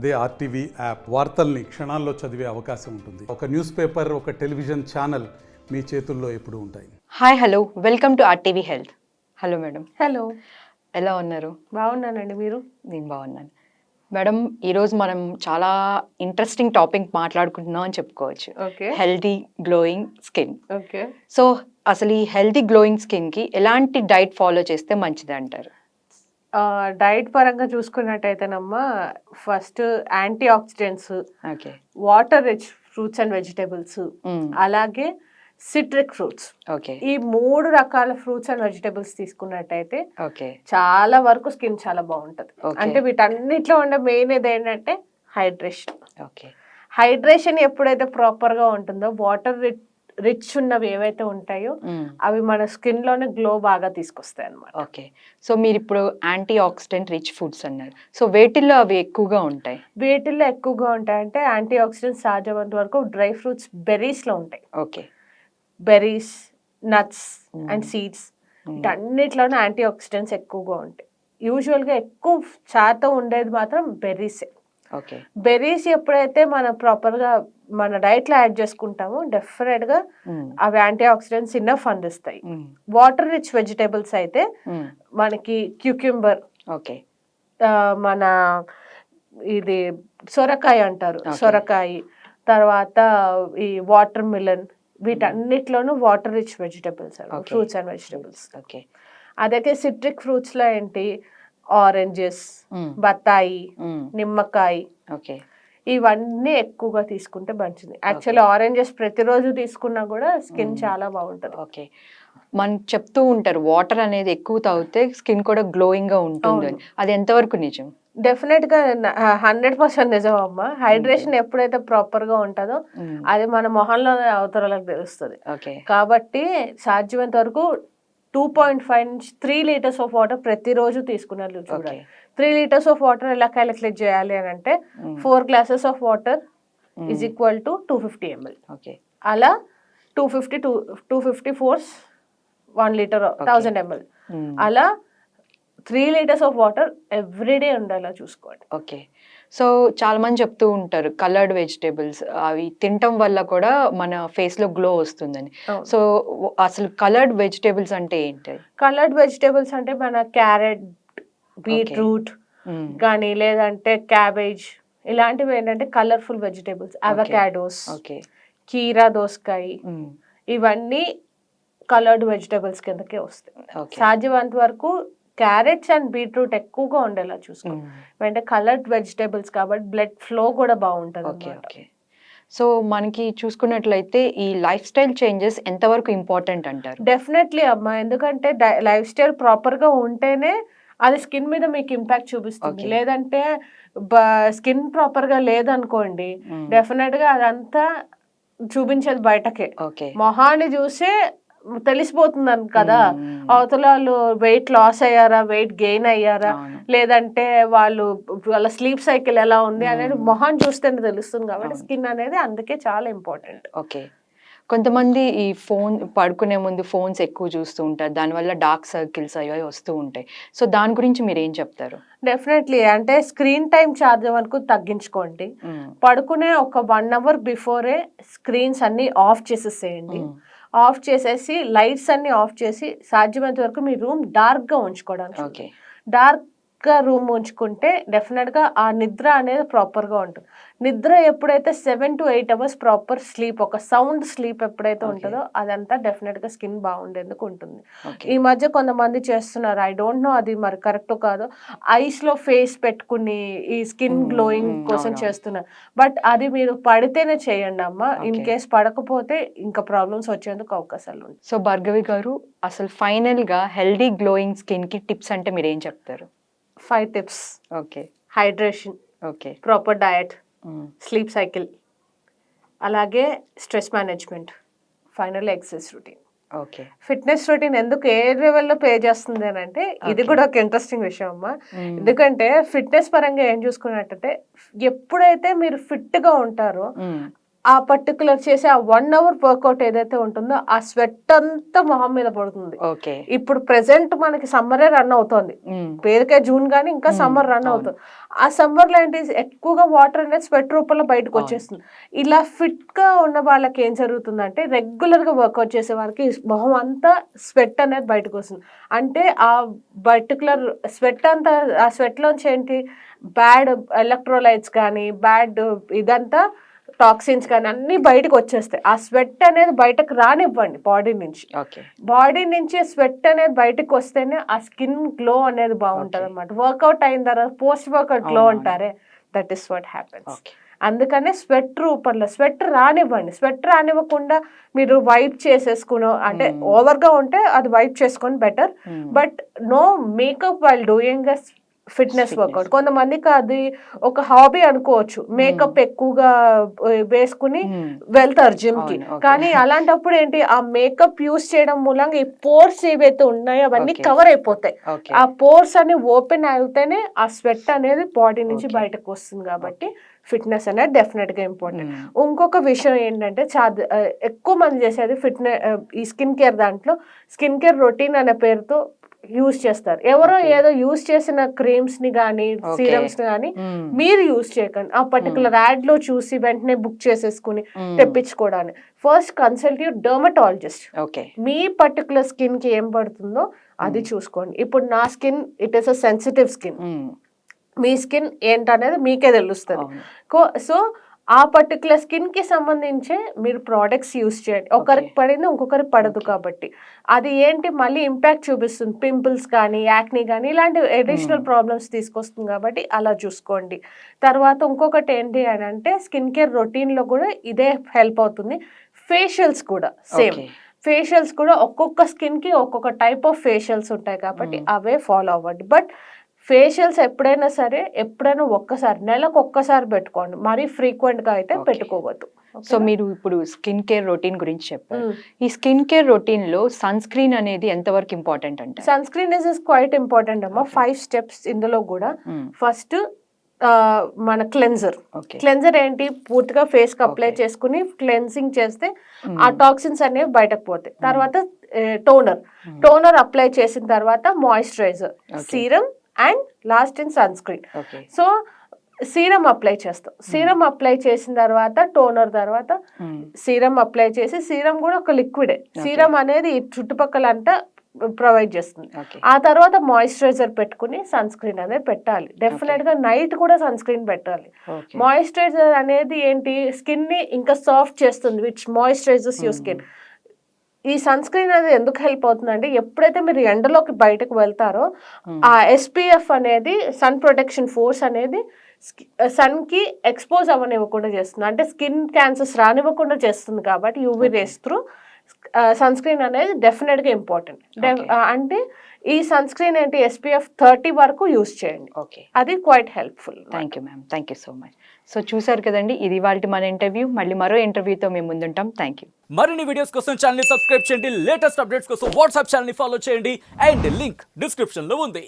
అదే RTV app వార్తల్ని క్షణాల్లో చదివే అవకాశం ఉంటుంది. ఒక న్యూస్ పేపర్ ఒక టెలివిజన్ ఛానల్ మీ చేతుల్లో ఎప్పుడూ ఉంటాయి. Hi hello. Welcome to RTV health. Hello madam. Hello. ఎలా ఉన్నారు? బాగున్నానండి. మీరు? నేను బాగున్నాను. మేడం ఈరోజు మనం చాలా ఇంట్రెస్టింగ్ టాపిక్ మాట్లాడుకుంటున్నాం అని చెప్పుకోవచ్చు. Okay. Healthy glowing skin okay. So అసలు ఈ హెల్తీ గ్లోయింగ్ స్కిన్కి ఎలాంటి డైట్ ఫాలో చేస్తే మంచిది అంటారు? డైట్ పరంగా చూసుకున్నట్టయితేనమ్మా first antioxidants okay. Water rich fruits and vegetables అలాగే సిట్రిక్ ఫ్రూట్స్. ఈ మూడు రకాల ఫ్రూట్స్ అండ్ వెజిటేబుల్స్ తీసుకున్నట్టయితే ఓకే. చాలా వరకు స్కిన్ చాలా బాగుంటుంది. అంటే వీటన్నిటిలో ఉండే మెయిన్ ఏంటంటే హైడ్రేషన్. ఓకే. హైడ్రేషన్ ఎప్పుడైతే ప్రాపర్గా ఉంటుందో వాటర్ రిచ్ రిచ్ ఉన్నవి ఏవైతే ఉంటాయో అవి మన స్కిన్లోనే గ్లో బాగా తీసుకొస్తాయి అన్నమాట. ఓకే సో మీరు ఇప్పుడు యాంటీ ఆక్సిడెంట్ రిచ్ ఫుడ్స్ అన్నారు. సో వేటిల్లో అవి ఎక్కువగా ఉంటాయి? వీటిల్లో ఎక్కువగా ఉంటాయంటే యాంటీ ఆక్సిడెంట్స్ సాధ్యమైనంత వరకు డ్రై ఫ్రూట్స్ బెర్రీస్లో ఉంటాయి. Okay berries nuts. And seeds అన్నిట్లోనే antioxidants ఎక్కువగా ఉంటాయి. యూజువల్గా ఎక్కువ శాతం ఉండేది మాత్రం బెర్రీసే ఓకే బెర్రీస్ ఎప్పుడైతే మనం ప్రాపర్గా మన డైట్లో యాడ్ చేసుకుంటామో డెఫినెట్గా అవి యాంటీ ఆక్సిడెంట్స్ ఇన్నఫ్ అందిస్తాయి వాటర్ రిచ్ వెజిటేబుల్స్ అయితే మనకి క్యూక్యూంబర్ ఓకే. మన ఇది సొరకాయ అంటారు. సొరకాయ తర్వాత ఈ watermelon వీటన్నిటిలోనూ water rich vegetables. Fruits and vegetables okay. అదే సిట్రిక్ ఫ్రూట్స్లో ఏంటి? ఆరెంజెస్ బత్తాయి నిమ్మకాయ ఓకే. ఇవన్నీ ఎక్కువగా తీసుకుంటే మంచిది. యాక్చువల్లీ ఆరెంజెస్ ప్రతిరోజు తీసుకున్నా కూడా స్కిన్. చాలా బాగుంటది. ఓకే. మనం చెప్తూ ఉంటారు వాటర్ అనేది ఎక్కువ తాగితే స్కిన్ కూడా గ్లోయింగ్గా ఉంటుంది అది ఎంతవరకు నిజం? డెఫినెట్గా హండ్రెడ్ పర్సెంట్ నిజం అమ్మా. హైడ్రేషన్ ఎప్పుడైతే ప్రాపర్గా ఉంటుందో అది మన మొహంలో అవతరాలకు తెలుస్తుంది. ఓకే. కాబట్టి సాధ్యమైనంత వరకు టూ పాయింట్ ఫైవ్ నుంచి త్రీ లీటర్స్ ఆఫ్ వాటర్ ప్రతిరోజు తీసుకున్నట్లు చూడాలి త్రీ లీటర్స్ ఆఫ్ వాటర్ ఎలా క్యాలిక్యులేట్ చేయాలి అని అంటే four glasses of water is equal to two fifty ML. Okay. అలా two fifty two two fifty fours one litre thousand ML. అలా three litres of water every day ఉండేలా చూసుకోండి. Okay. So చాలా మంది చెప్తూ ఉంటారు కలర్డ్ వెజిటేబుల్స్ అవి తినటం వల్ల కూడా మన ఫేస్లో గ్లో వస్తుందని. సో అసలు కలర్డ్ వెజిటేబుల్స్ అంటే ఏంటి? కలర్డ్ వెజిటేబుల్స్ అంటే మన క్యారెట్ బీట్రూట్. కానీ లేదంటే క్యాబేజ్ ఇలాంటివి ఏంటంటే కలర్ఫుల్ వెజిటేబుల్స్ అవకాడోస్ ఓకే. కీరా దోసకాయ. ఇవన్నీ కలర్డ్ వెజిటేబుల్స్ కిందకే వస్తాయి. ఓకే. సాధ్యమైనంత వరకు క్యారెట్స్ అండ్ బీట్రూట్ ఎక్కువగా ఉండేలా చూసుకో. అంటే కలర్డ్ వెజిటేబుల్స్ కాబట్టి బ్లడ్ ఫ్లో కూడా బాగుంటుంది ఓకే ఓకే. సో మనకి చూసుకున్నట్లయితే ఈ లైఫ్ స్టైల్ చేంజెస్ ఎంతవరకు ఇంపార్టెంట్ అంటారు? డెఫినెట్లీ అమ్మా. ఎందుకంటే లైఫ్ స్టైల్ ప్రాపర్గా ఉంటేనే అది స్కిన్ మీద మీకు ఇంపాక్ట్ చూపిస్తుంది. లేదంటే స్కిన్ ప్రాపర్గా లేదనుకోండి. డెఫినెట్గా అదంతా చూపించేది బయటకే మొహాన్ని చూసే తెలిసిపోతుంది అని కదా. అవతల వాళ్ళు వెయిట్ లాస్ అయ్యారా వెయిట్ గెయిన్ అయ్యారా. లేదంటే వాళ్ళు వాళ్ళ స్లీప్ సైకిల్ ఎలా ఉంది అనేది మ్మ్. మొహం చూస్తేనే తెలుస్తుంది కాబట్టి. స్కిన్ అనేది అందుకే చాలా ఇంపార్టెంట్ ఓకే కొంతమంది ఈ ఫోన్ పడుకునే ముందు ఫోన్స్ ఎక్కువ చూస్తూ ఉంటారు. దానివల్ల డార్క్ సర్కిల్స్ అవి వస్తూ ఉంటాయి. సో దాని గురించి మీరు ఏం చెప్తారు? డెఫినెట్లీ. అంటే స్క్రీన్ టైం ఛార్జ్ వరకు తగ్గించుకోండి. పడుకునే ఒక వన్ అవర్ బిఫోరే స్క్రీన్స్ అన్ని ఆఫ్ చేసేసేయండి. ఆఫ్ చేసేసి లైట్స్ అన్ని ఆఫ్ చేసి సాధ్యమైనంత వరకు మీ రూమ్ డార్క్గా ఉంచుకోవడానికి ఓకే. డార్క్ గా రూమ్ ఉంచుకుంటే డెఫినెట్గా ఆ నిద్ర అనేది ప్రాపర్గా ఉంటుంది. నిద్ర ఎప్పుడైతే seven to eight hours proper sleep ఒక సౌండ్ స్లీప్ ఎప్పుడైతే. ఉంటుందో అదంతా డెఫినెట్గా స్కిన్ బాగుండేందుకు ఉంటుంది. ఈ మధ్య కొంతమంది చేస్తున్నారు. ఐ డోంట్ నో అది మరి కరెక్ట్ కాదు. ఐస్లో ఫేస్ పెట్టుకుని ఈ స్కిన్ గ్లోయింగ్ కోసం. చేస్తున్నారు. బట్ అది మీరు పడితేనే చేయండి అమ్మా. ఇన్. కేస్ పడకపోతే ఇంకా ప్రాబ్లమ్స్ వచ్చేందుకు అవకాశాలు ఉంటాయి. సో భార్గవి గారు అసలు ఫైనల్గా హెల్దీ గ్లోయింగ్ స్కిన్కి టిప్స్ అంటే మీరు ఏం చెప్తారు? Five tips okay hydration okay proper diet sleep cycle అలాగే stress management final exercise routine okay fitness routine ఎందుకు ఏ లెవెల్లో పే చేస్తుంది అని అంటే ఇది. కూడా ఒక ఇంట్రెస్టింగ్ విషయం అమ్మా. ఎందుకంటే ఫిట్నెస్ పరంగా ఏం చూసుకున్నట్టయితే ఎప్పుడైతే మీరు ఫిట్గా ఉంటారో ఆ పర్టికులర్ చేసే ఆ వన్ అవర్ వర్కౌట్ ఏదైతే ఉంటుందో ఆ స్వెట్ అంతా మొహం మీద పడుతుంది ఓకే ఇప్పుడు ప్రెసెంట్ మనకి సమ్మరే రన్ అవుతోంది పేరుకే జూన్ కానీ ఇంకా మ్మ్. Summer run. అవుతుంది ఆ సమ్మర్లో ఏంటి ఎక్కువగా వాటర్ అనేది స్వెట్ రూపంలో బయటకు. వచ్చేస్తుంది ఇలా ఫిట్గా ఉన్న వాళ్ళకి ఏం జరుగుతుందంటే రెగ్యులర్గా వర్కౌట్ చేసే వాళ్ళకి మొహం అంతా స్వెట్ అనేది బయటకు వస్తుంది అంటే ఆ పర్టికులర్ స్వెట్ అంతా ఆ స్వెట్ లోంచి ఏంటి బ్యాడ్ ఎలక్ట్రోలైట్స్ కానీ బ్యాడ్ ఇదంతా టాక్సిన్స్ కానీ అన్ని బయటకు వచ్చేస్తాయి. ఆ స్వెట్ అనేది బయటకు రానివ్వండి బాడీ నుంచి. ఓకే. బాడీ నుంచి స్వెట్ అనేది బయటకు వస్తేనే ఆ స్కిన్ గ్లో అనేది బాగుంటది అనమాట వర్కౌట్ అయిన తర్వాత పోస్ట్ వర్కౌట్ గ్లో. అంటారే దట్ ఈస్ వాట్ హ్యాపెన్స్ అందుకనే స్వెట్ రూపంలో స్వెట్ రానివ్వండి. స్వెట్ రానివ్వకుండా మీరు వైప్ చేసేసుకునో అంటే Hmm. ఓవర్గా ఉంటే అది వైప్ చేసుకొని better but no makeup while doing fitness. Workout. కొంతమందికి అది ఒక హాబీ అనుకోవచ్చు. మేకప్ ఎక్కువగా వేసుకుని వెళ్తారు జిమ్కి. కానీ అలాంటప్పుడు ఏంటి ఆ మేకప్ యూస్ చేయడం మూలంగా ఈ పోర్స్ ఏవైతే ఉన్నాయో అవన్నీ. కవర్ అయిపోతాయి. ఆ పోర్స్ అన్ని ఓపెన్ అయితేనే ఆ స్వెట్ అనేది బాడీ నుంచి. బయటకు వస్తుంది కాబట్టి ఫిట్నెస్ అనేది డెఫినెట్గా ఇంపార్టెంట్ ఇంకొక విషయం ఏంటంటే చాలా ఎక్కువ మంది చేసేది ఫిట్నెస్ ఈ స్కిన్ కేర్ దాంట్లో స్కిన్ కేర్ రొటీన్ అనే పేరుతో యూస్ చేస్తారు. ఎవరో. ఏదో యూస్ చేసిన క్రీమ్స్ని కానీ. సీరమ్స్ని కానీ మీరు యూస్ చేయకండి. ఆ పర్టికులర్ యాడ్లో చూసి వెంటనే బుక్ చేసేసుకుని తెప్పించుకోవడానికి first consult you dermatologist okay me particular స్కిన్కి ఏం పడుతుందో అది చూసుకోండి. ఇప్పుడు నా skin it is a sensitive skin me skin ఏంటనేది మీకే తెలుస్తుంది. సో ఆ పర్టికులర్ స్కిన్కి సంబంధించే మీరు ప్రోడక్ట్స్ యూస్ చేయండి. ఒకరికి పడింది ఇంకొకరికి పడదు. కాబట్టి. అది ఏంటి? మళ్ళీ ఇంపాక్ట్ చూపిస్తుంది. పింపుల్స్ కానీ యాక్ని కానీ ఇలాంటి అడిషనల్ Hmm. ప్రాబ్లమ్స్ తీసుకొస్తుంది కాబట్టి అలా చూసుకోండి. తర్వాత ఇంకొకటి ఏంటి అని అంటే స్కిన్ కేర్ రొటీన్లో కూడా ఇదే హెల్ప్ అవుతుంది. ఫేషియల్స్ కూడా సేమ్ ఫేషియల్స్ కూడా ఒక్కొక్క స్కిన్కి ఒక్కొక్క టైప్ ఆఫ్ ఫేషియల్స్ ఉంటాయి కాబట్టి Mm. అవే ఫాలో అవ్వండి. బట్ ఫేషియల్స్ ఎప్పుడైనా సరే ఎప్పుడైనా ఒక్కసారి నెలకు ఒక్కసారి పెట్టుకోండి. మరీ ఫ్రీక్వెంట్గా అయితే. పెట్టుకోవద్దు. సో మీరు ఇప్పుడు స్కిన్ కేర్ రొటీన్ గురించి చెప్పారు. ఈ స్కిన్ కేర్ రొటీన్లో సన్ స్క్రీన్ అనేది ఎంతవరకు ఇంపార్టెంట్ అంటే sunscreen is is quite important అమ్మా. ఫైవ్ స్టెప్స్ ఇందులో కూడా ఫస్ట్ మన క్లెన్జర్. క్లెన్జర్ ఏంటి? పూర్తిగా ఫేస్కి అప్లై. చేసుకుని క్లెన్సింగ్ చేస్తే ఆ టాక్సిన్స్ అనేవి బయటకు పోతాయి. తర్వాత టోనర్. టోనర్ అప్లై చేసిన తర్వాత moisturiser. Serum and last in sunscreen so serum apply చేస్తాం. సీరం అప్లై చేసిన తర్వాత టోనర్ తర్వాత సీరం అప్లై చేసి సీరం కూడా ఒక లిక్విడే. సీరం అనేది చుట్టుపక్కల అంతా ప్రొవైడ్ చేస్తుంది. ఆ తర్వాత మాయిశ్చరైజర్ పెట్టుకుని సన్ స్క్రీన్ అనేది పెట్టాలి. డెఫినెట్గా నైట్ కూడా సన్ స్క్రీన్ పెట్టాలి మాయిశ్చరైజర్ అనేది ఏంటి? స్కిన్ని ఇంకా సాఫ్ట్ చేస్తుంది విచ్ మాయిశ్చరైజర్స్ యువర్ స్కిన్ ఈ సన్ స్క్రీన్ అనేది ఎందుకు హెల్ప్ అవుతుందంటే ఎప్పుడైతే మీరు ఎండలోకి బయటకు వెళ్తారో ఆ ఎస్పీఎఫ్ అనేది సన్ ప్రొటెక్షన్ ఫోర్స్ అనేది సన్కి ఎక్స్పోజ్ అవ్వనివ్వకుండా చేస్తుంది. అంటే స్కిన్ క్యాన్సర్స్ రానివ్వకుండా చేస్తుంది కాబట్టి UV rays through sunscreen అనేది డెఫినెట్గా ఇంపార్టెంట్. అంటే ఈ సన్ స్క్రీన్ ఏంటి? ఎస్పీఎఫ్ థర్టీ వరకు యూస్ చేయండి. ఓకే అది quite helpful thank you ma'am thank you so much so చూసారు కదండి ఇది వాళ్ళ మన ఇంటర్వ్యూ మళ్ళీ మరో ఇంటర్వ్యూతో మేము ముందుంటాం. థ్యాంక్ యూ మరిన్ని వీడియోస్ కోసం ఛానల్ని సబ్స్క్రైబ్ చేయండి. లేటెస్ట్ అప్డేట్స్ కోసం వాట్సాప్ ఛానల్ని ఫాలో చేయండి. అండ్ లింక్ డిస్క్రిప్షన్లో ఉంది.